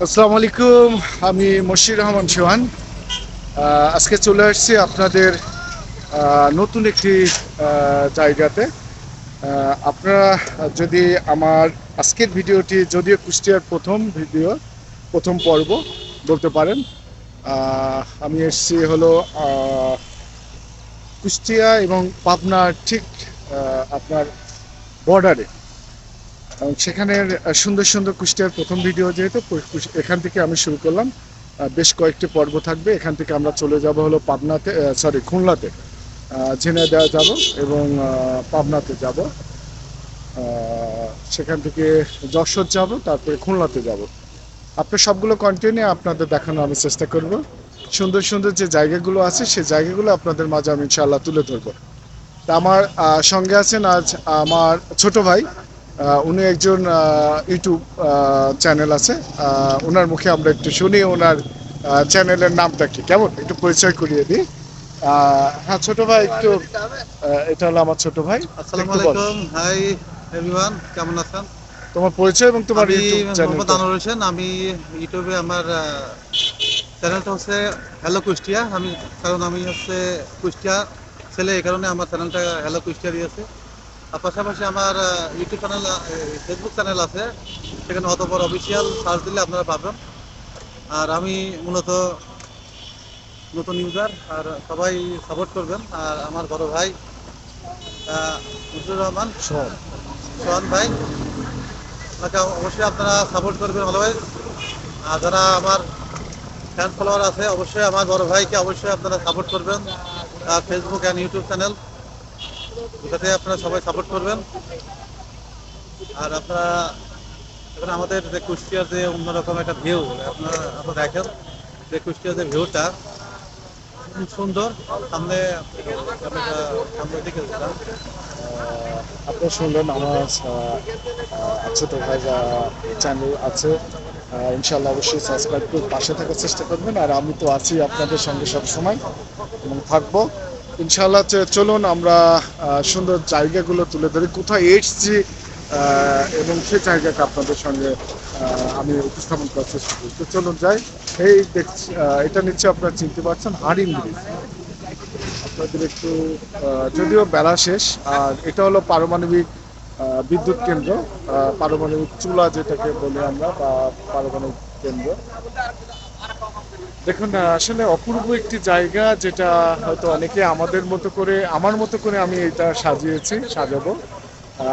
আসসালামু আলাইকুম, আমি মশির রহমান সোহান আজকে চলে আসছি আপনাদের নতুন একটি জায়গাতে। আপনারা যদি আমার আজকের ভিডিওটি যদিও কুষ্টিয়ার প্রথম ভিডিও, প্রথম পর্ব বলতে পারেন আমি এসেছি হলো কুষ্টিয়া এবং পাবনার ঠিক আপনার বর্ডারে এবং সেখানের সুন্দর সুন্দর কুষ্টিয়ার প্রথম ভিডিও যেহেতু এখান থেকে আমি শুরু করলাম। বেশ কয়েকটি পর্ব থাকবে। এখান থেকে আমরা চলে যাব হলো পাবনাতে সরি খুলনাতে। ঝিনাইদহ যাব এবং পাবনাতে যাব। সেখান থেকে যশোর যাব, তারপরে খুলনাতে যাব। আপনার সবগুলো কন্টিনিউ আপনাদের দেখানো আমি চেষ্টা করব। সুন্দর সুন্দর যে জায়গাগুলো আছে সেই জায়গাগুলো আপনাদের মাঝে আমি ইনশাআল্লাহ তুলে ধরবো। তা আমার সঙ্গে আছেন আজ আমার ছোট ভাই উনি একজন ইউটিউব চ্যানেল আছে। ওনার মুখে আমরা একটু শুনি ওনার চ্যানেলের নামটা কি? কেমন? একটু পরিচয় করিয়ে দিই। হ্যাঁ ছোট ভাই একটু এটা হলো আমার ছোট ভাই। আসসালামু আলাইকুম। হাই এভরিওয়ান কেমন আছেন? তোমার পরিচয় এবং তোমার মোহাম্মদ আনোয়ার হোসেন। আমি ইউটিউবে আমার চ্যানেলটা হচ্ছে হ্যালো কুষ্টিয়া আমি কারণ আমি হচ্ছে কুষ্টিয়া ছেলে এই কারণে আমার চ্যানেলটা হ্যালো কুষ্টিয়া দিয়েছে। পাশাপাশি আমার ইউটিউব চ্যানেল ফেসবুক চ্যানেল আছে। সেখানে অতপর অফিসিয়াল সার্চ দিলে আপনারা পাবেন। আর আমি মূলত নতুন ইউজার আর সবাই সাপোর্ট করবেন। আর আমার বড় ভাই মুজিবুর রহমান। সোহান। ভাই ওনাকে অবশ্যই আপনারা সাপোর্ট করবেন ভালো ভাই আর যারা আমার ফ্যান ফলোয়ার আছে অবশ্যই আমার বড় ভাইকে অবশ্যই আপনারা সাপোর্ট করবেন। ফেসবুক অ্যান্ড ইউটিউব চ্যানেল ওটাতে আপনারা সবাই সাপোর্ট করবেন। আর আপনারা এখন আমাদের যে কুষ্টিয়ার যে অন্যরকম একটা ভিউ আপনারা আপনারা দেখেন যে কুষ্টিয়ার যে ভিউটা খুব সুন্দর। সামনে সামনের দিকে যেতাম। শুনলেন আমার ছোট ভাই চ্যানেল আছে ইনশাল্লাহ অবশ্যই সাবস্ক্রাইব করে পাশে থাকার চেষ্টা করবেন। আর আমি তো আছি আপনাদের সঙ্গে সব সময় এবং থাকব। ইনশাল্লাহ চলুন আমরা সুন্দর জায়গাগুলো তুলে ধরি। কোথায় এসছি এবং সে জায়গাকে আপনাদের সঙ্গে আমি উপস্থাপন করার চেষ্টা করি তো চলুন যাই। এই দেখছি এটা নিচ্ছে আপনারা চিনতে পারছেন হারিং ব্রিজ আপনাদের একটু যদিও বেলা শেষ, আর এটা হলো পারমাণবিক বিদ্যুৎ কেন্দ্র। পারমাণবিক চুলা যেটাকে বলি আমরা, বা পারমাণবিক কেন্দ্র। দেখুন আসলে অপূর্ব একটি জায়গা যেটা হয়তো অনেকে আমাদের মতো করে আমার মতো করে আমি এটা সাজিয়েছি সাজাবো।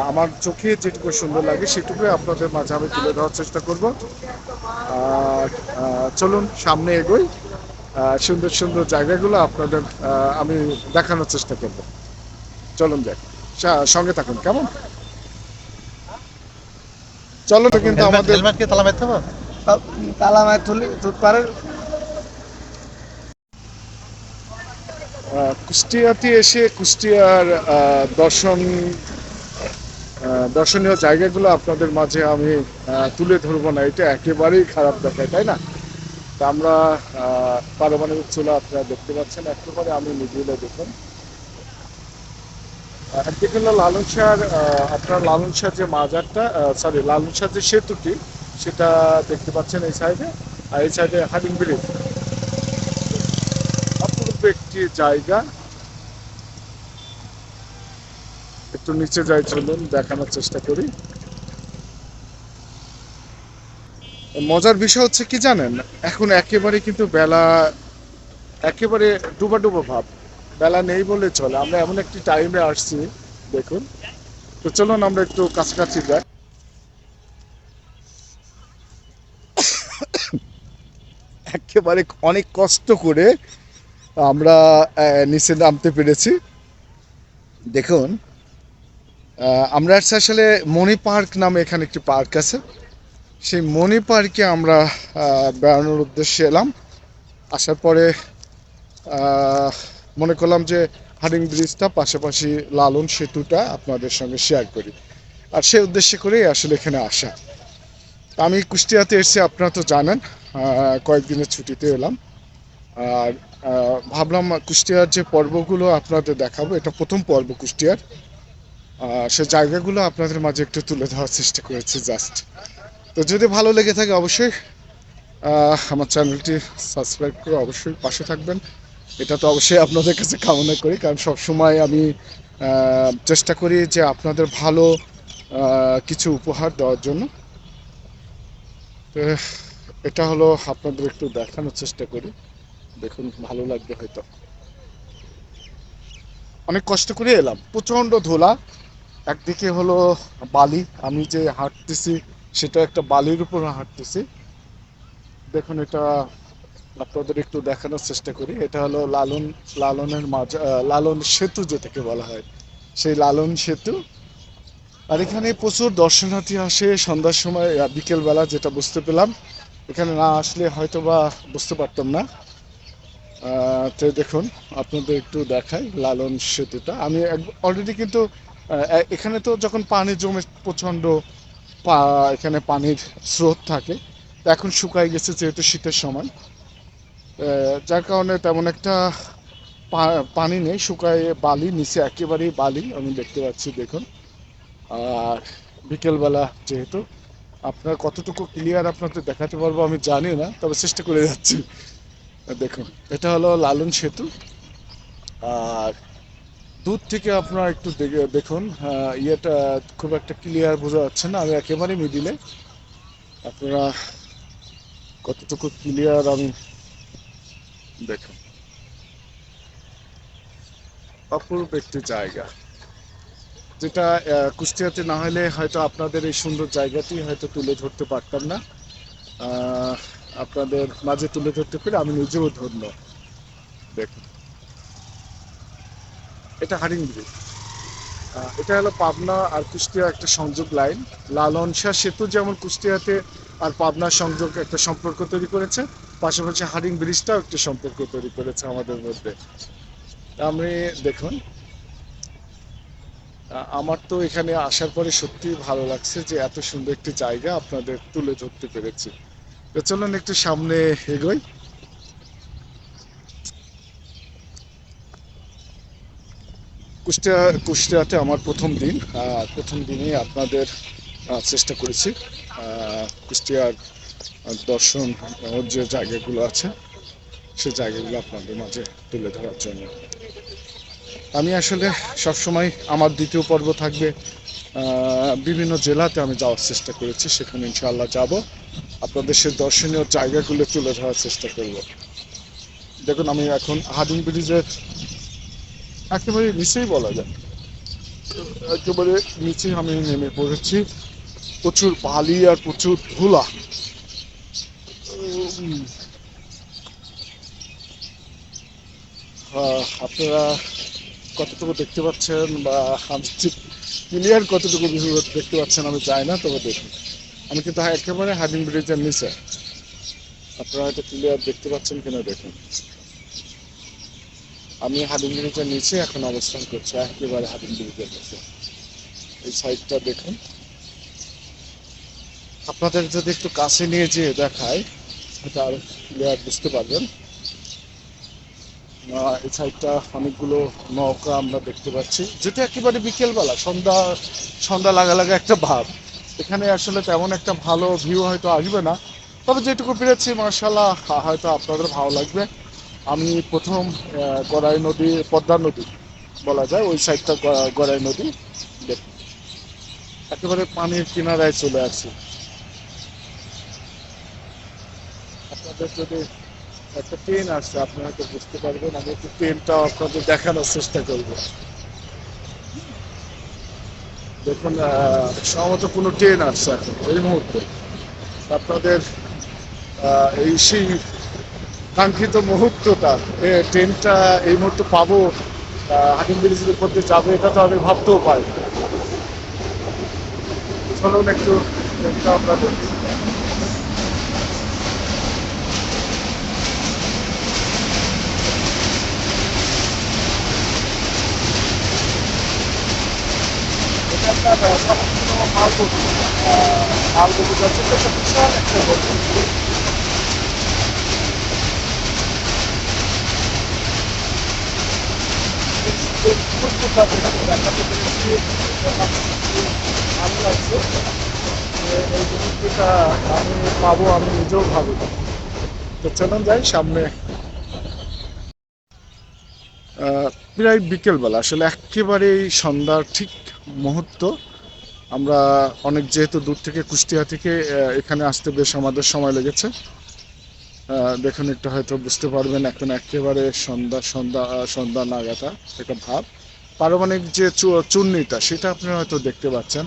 আমার চোখে যেটুকু সুন্দর লাগে সেটুকু আপনাদের মাঝে আমি তুলে ধরার চেষ্টা করব। আর চলুন সামনে এগোই। সুন্দর সুন্দর জায়গাগুলো আপনাদের আমি দেখানোর চেষ্টা করব। চলুন যাই। সঙ্গে থাকুন কেমন? চলো কিন্তু আমাদের তালা মারতে হবে? তালা মায় তুলি তুত পারে কুষ্টিয়াতে এসে কুষ্টিয়ার দর্শন দর্শনীয় জায়গাগুলো আপনাদের মাঝে আমি তুলে ধরবো না। এটা একেবারেই খারাপ দেখায় তাই না? তা আমরা পারমাণবিক চুলা আপনারা দেখতে পাচ্ছেন। একেবারে আমি মিডিলে দেখুন। একদিকে লালন শাহর আপনার লালন শাহ যে মাজারটা সরি লালন শাহ যে সেতুটি, সেটা দেখতে পাচ্ছেন এই সাইডে আর এই সাইডে হাডিং ব্রিজ। একটি জায়গা। একটু নিচে যাই, চলুন, দেখানোর চেষ্টা করি। মজার বিষয় হচ্ছে কি জানেন, এখন একেবারে কিন্তু বেলা, একেবারে ডুবা ডুবা ভাব। বেলা নেই বলে চলে। আমরা এমন একটি টাইমে আসছি, দেখুন। তো চলুন, আমরা একটু কাছাকাছি যাই। একেবারে অনেক কষ্ট করে আমরা নিচে নামতে পেরেছি। দেখুন আমরা আসলে মণি পার্ক নামে এখানে একটি পার্ক আছে। সেই মণি পার্কে আমরা বেড়ানোর উদ্দেশ্যে এলাম। আসার পরে মনে করলাম যে হারিং ব্রিজটা, পাশাপাশি লালন সেতুটা আপনাদের সঙ্গে শেয়ার করি। আর সেই উদ্দেশ্যে করেই আসলে এখানে আসা। আমি কুষ্টিয়াতে এসেছি, আপনারা তো জানেন কয়েকদিনের ছুটিতে এলাম। আর ভাবলাম কুষ্টিয়ার যে পর্বগুলো আপনাদের দেখাবো, এটা প্রথম পর্ব কুষ্টিয়ার। সে জায়গাগুলো আপনাদের মাঝে একটু তুলে ধরার চেষ্টা করেছি জাস্ট তো যদি ভালো লেগে থাকে অবশ্যই আমার চ্যানেলটি সাবস্ক্রাইব করে অবশ্যই পাশে থাকবেন। এটা তো অবশ্যই আপনাদের কাছে কামনা করি, কারণ সবসময় আমি চেষ্টা করি যে আপনাদের ভালো কিছু উপহার দেওয়ার জন্য। এটা হলো আপনাদের একটু দেখানোর চেষ্টা করি। দেখুন, ভালো লাগবে হয়তো। অনেক কষ্ট করে এলাম। প্রচণ্ড ধোলা। একদিকে হলো বালি, আমি যে হাঁটতেছি, সেটা একটা বালির উপর হাঁটতেছি। দেখুন, এটা আপনাদের একটু দেখানোর চেষ্টা করি। এটা হলো লালন, লালনের মাঝ লালন সেতু যেটাকে বলা হয়। সেই লালন সেতু। আর এখানে প্রচুর দর্শনার্থী আসে। সন্ধ্যার সময় বিকেলবেলা যেটা বুঝতে পেলাম। এখানে না আসলে হয়তো বা বুঝতে পারতাম না। তো দেখুন, আপনাদের একটু দেখাই লালন সেতুটা। আমি অলরেডি কিন্তু এখানে তো যখন পানি জমে প্রচণ্ড এখানে পানির স্রোত থাকে এখন শুকাই গেছে যেহেতু শীতের সময়। যার কারণে তেমন একটা পানি নেই, শুকায় বালি, নিচে একেবারেই বালি, আমি দেখতে পাচ্ছি, দেখুন। আর বিকেলবেলা যেহেতু, আপনার কতটুকু ক্লিয়ার আপনাদের দেখাতে পারব আমি জানি না, তবে চেষ্টা করে যাচ্ছি। দেখুন, এটা হলো লালন সেতু। আর দূর থেকে আপনারা একটু দেখে- দেখুন ইয়েটা খুব একটা ক্লিয়ার বোঝা যাচ্ছে না। আমি একেবারে মিডিলে আপনারা কতটুকু ক্লিয়ার আমি দেখুন। অপূর্ব একটি জায়গা। যেটা কুষ্টিয়াতে না হলে হয়তো আপনাদের এই সুন্দর জায়গাটি হয়তো তুলে ধরতে পারতাম না। আপনাদের মাঝে তুলে ধরতে পেরে আমি নিজেও ধন্য। দেখুন। এটা হারিং ব্রিজ এটা হলো পাবনা আর কুষ্টিয়া একটা সংযোগ লাইন। লালন সেতু যেমন কুষ্টিয়াতে আর পাবনা সংযোগ একটা সম্পর্ক তৈরি করেছে, পাশাপাশি হারিং ব্রিজটাও একটা সম্পর্ক তৈরি করেছে আমাদের মধ্যে। আমি দেখুন আমার তো এখানে আসার পরে সত্যি ভালো লাগছে যে এত সুন্দর একটি জায়গা আপনাদের তুলে ধরতে পেরেছি। চলুন একটু সামনে এগোই। কুষ্টিয়া, কুষ্টিয়াতে আমার প্রথম দিন প্রথম দিনেই আপনাদের চেষ্টা করেছি কুষ্টিয়ার দর্শন যে জায়গাগুলো আছে, সে জায়গাগুলো আপনাদের মাঝে তুলে ধরার জন্য। আমি আসলে সবসময় আমার দ্বিতীয় পর্ব থাকবে বিভিন্ন জেলাতে আমি যাওয়ার চেষ্টা করেছি, সেখানে ইনশাআল্লাহ যাব। আপনাদের সেই দর্শনীয় জায়গাগুলো তুলে ধরার চেষ্টা করব। দেখুন, আমি এখন হাডিং ব্রিজের একেবারে নিচেই বলা যায়। একেবারে নিচে আমি নেমে পড়েছি। প্রচুর বালি আর প্রচুর ধুলা। আপনারা কতটুকু দেখতে পাচ্ছেন বা আমি ঠিক ক্লিয়ার কতটুকু দেখতে পাচ্ছেন আমি চাই না, তবে দেখুন। আমি কিন্তু একেবারে হাডিং ব্রিজের নিচে আপনারা হয়তো ক্লিয়ার দেখতে পাচ্ছেন কিনা দেখুন। আমি হাডিং ব্রিজের নিচে এখন অবস্থান করছি, একেবারে হাডিং ব্রিজের নিচে এই সাইডটা দেখুন। আপনাদের যদি একটু কাছে নিয়ে যেয়ে দেখায় এটা আরও ক্লিয়ার বুঝতে পারবেন। এই সাইডটা অনেকগুলো নৌকা আমরা দেখতে পাচ্ছি, যেটা একেবারে বিকেলবেলা, সন্ধ্যা সন্ধ্যা লাগা লাগা একটা ভাব। এখানে আসলে তেমন একটা ভালো ভিউ হয়তো আসবে না। তবে যেটুকু পেরেছি মার্শাল্লাহ হয়তো আপনাদের ভালো লাগবে। আমি প্রথম গড়াই নদী, পদ্মা নদী বলা যায়, ওই সাইডটা গড়াই নদী দেখুন একেবারে পানির কিনারায় চলে আসছি আপনাদের যদি একটা ট্রেন আসছে আপনারা হয়তো বুঝতে পারবেন, আমি একটু ট্রেনটাও আপনাদের দেখানোর চেষ্টা করব। দেখুন সম্ভবত কোনো ট্রেন আসছে এখন, এই মুহূর্তে আপনাদের এই সেই কাঙ্ক্ষিত মুহূর্তটা ট্রেনটা এই মুহূর্তে পাবো হাকিম ব্রিজের উপর দিয়ে যাবে, এটা তো আমি ভাবতেও পারি। চলুন একটু ট্রেনটা আমরা এটা আপনার আহ, সম্পূর্ণ মালগতি আহ, মালগতি যাচ্ছে তো একটা বিশাল একটা গতি এই মুহূর্তটা যেখানে আমি পাবো আমি নিজেও ভাবি তো চলুন যাই সামনে প্রায় বিকেলবেলা, আসলে একেবারেই সন্ধ্যার ঠিক মুহূর্ত। আমরা অনেক যেহেতু দূর থেকে, কুষ্টিয়া থেকে এখানে আসতে বেশ আমাদের সময় লেগেছে। দেখুন, একটু হয়তো বুঝতে পারবেন, এখন একেবারে সন্ধ্যা সন্ধ্যা সন্ধ্যা নাগাটা একটা ভাব। পারমাণিক যে চূর্ণিটা, সেটা আপনি হয়তো দেখতে পাচ্ছেন।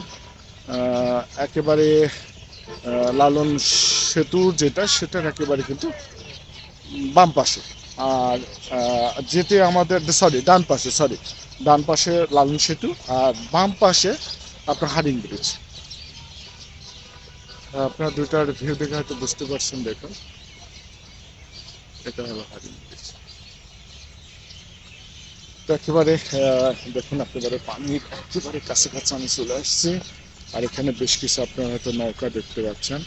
একেবারে লালন সেতু যেটা, সেটার একেবারে কিন্তু বাম পাশে। আর যেতে আমাদের, সরি, ডান পাশে, সরি, ডান পাশে লালন সেতু, আর বাম পাশে আপনার হারিং ব্রিজ। আপনার দুটার ভিউ দেখে হয়তো বুঝতে পারছেন দেখুন। এটা হলো হারিং ব্রিজ। তো একেবারে দেখুন একেবারে পানির একেবারে কাছাকাছি আমি চলে আসছি। আর এখানে বেশ কিছু আপনারা হয়তো নৌকা দেখতে পাচ্ছেন।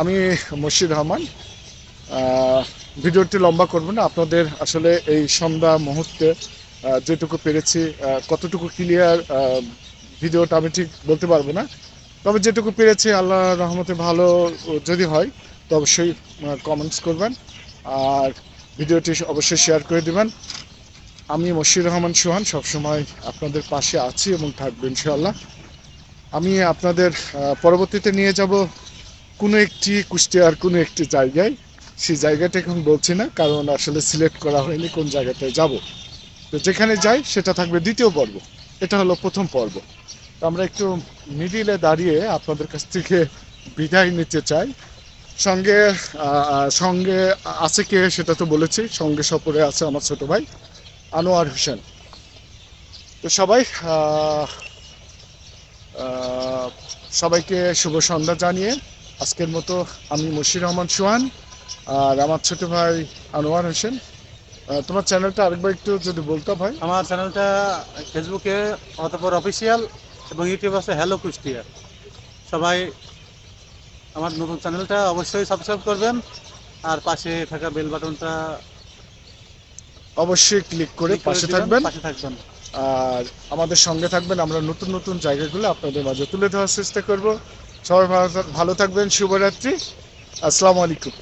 আমি মশির রহমান ভিডিওটি লম্বা করব না। আপনাদের আসলে এই সন্ধ্যা মুহূর্তে যেটুকু পেরেছি কতটুকু ক্লিয়ার ভিডিওটা আমি ঠিক বলতে পারব না। তবে যেটুকু পেরেছি আল্লাহ রহমতে ভালো যদি হয়, তো অবশ্যই কমেন্টস করবেন। আর ভিডিওটি অবশ্যই শেয়ার করে দেবেন। আমি মশির রহমান সোহান, সবসময় আপনাদের পাশে আছি এবং থাকব ইনশাআল্লাহ। আমি আপনাদের পরবর্তীতে নিয়ে যাব কোনো একটি কুষ্টিয়ার, কোনো একটি জায়গায়। সেই জায়গাটা এখন বলছি না, কারণ আসলে সিলেক্ট করা হয়নি কোন জায়গাতে যাব। তো যেখানে যাই, সেটা থাকবে দ্বিতীয় পর্ব। এটা হলো প্রথম পর্ব। আমরা একটু মিডিলে দাঁড়িয়ে আপনাদের কাছ থেকে বিদায় নিতে চাই। সঙ্গে সঙ্গে আছে কে সেটা তো বলেছি, সঙ্গে সফরে আছে আমার ছোট ভাই, আনোয়ার হোসেন। তো সবাই সবাইকে শুভ সন্ধ্যা জানিয়ে আজকের মতো আমি মশির রহমান সোহান। আর আমার ছোট ভাই আনোয়ার হোসেন। তোমার চ্যানেলটা আরেকবার একটু যদি বলতে ভাই। আমার চ্যানেলটা ফেসবুকে অতপর অফিসিয়াল এবং ইউটিউব আছে হ্যালো কুষ্টিয়া সবাই আমার নতুন চ্যানেলটা অবশ্যই সাবস্ক্রাইব করবেন আর পাশে থাকা বেল বাটনটা অবশ্যই ক্লিক করে পাশে থাকবেন। পাশে থাকবেন। আর আমাদের সঙ্গে থাকবেন আমরা নতুন নতুন জায়গাগুলো আপনাদের মাঝে তুলে ধরার চেষ্টা করব। সবাই ভালো ভালো থাকবেন শুভরাত্রি। আসসালামু আলাইকুম।